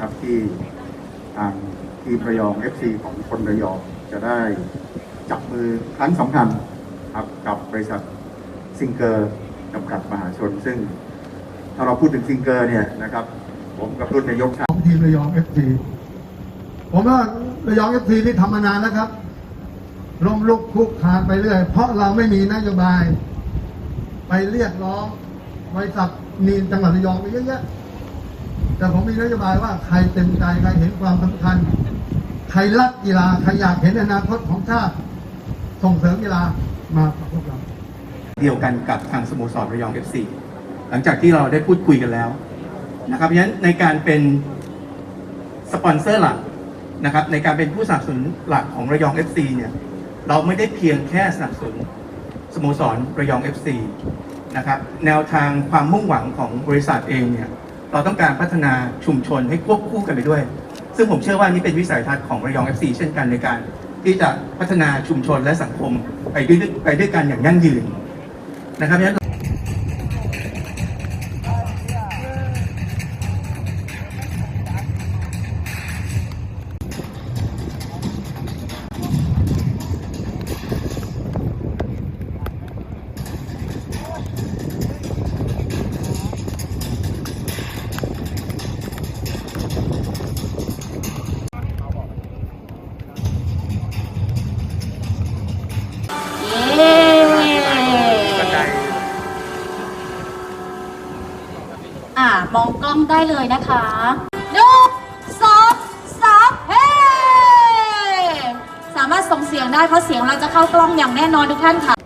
นะครับที่ทางทีมระยอง FC ของคนระยองจะได้จับมือครั้งสำคัญครับกับบริษัทซิงเกอร์จำกัดมหาชน ซึ่งถ้าเราพูดถึงซิงเกอร์เนี่ยนะครับ ผมกับรุ่นนายกชาของทีมระยองเอฟซีผมว่าระยองเอฟซีนี่ทำมานานแล้วครับล้มลุกคุกคานไปเรื่อย เพราะเราไม่มีนโยบาย ไปเรียกร้องบริษัทมีนจังหวัดระยองไปเยอะแยะ แต่ผมมีนโยบายว่าใครเต็มใจใครเห็นความสำคัญ ใครรักกีฬาใครอยากเห็นอนาคตของชาติส่งเสริมกีฬามากับพวกเราเดียวกันกับทางสโมสรระยอง FC หลังจากที่เราได้พูดคุยกันแล้วนะครับเพราะฉะนั้นในการเป็นสปอนเซอร์หลักนะครับในการเป็นผู้สนับสนุนหลักของระยอง FC เนี่ยเราไม่ได้เพียงแค่สนับสนุนสโมสรระยอง FC นะครับแนวทางความมุ่งหวังของบริษัทเองเนี่ย เราต้องการพัฒนาชุมชนให้ควบคู่กันไปด้วย ซึ่งผมเชื่อว่านี่เป็นวิสัยทัศน์ของระยอง FC เช่นกันในการ ที่จะพัฒนาชุมชนและสังคมไปด้วยไปด้วยกันอย่างยั่งยืนนะครับ อ่ามองกล้องได้เลยนะคะหนึ่งสองสามเฮ้สามารถส่งเสียงได้เพราะเสียงเราจะเข้ากล้องอย่างแน่นอนทุกท่านค่ะ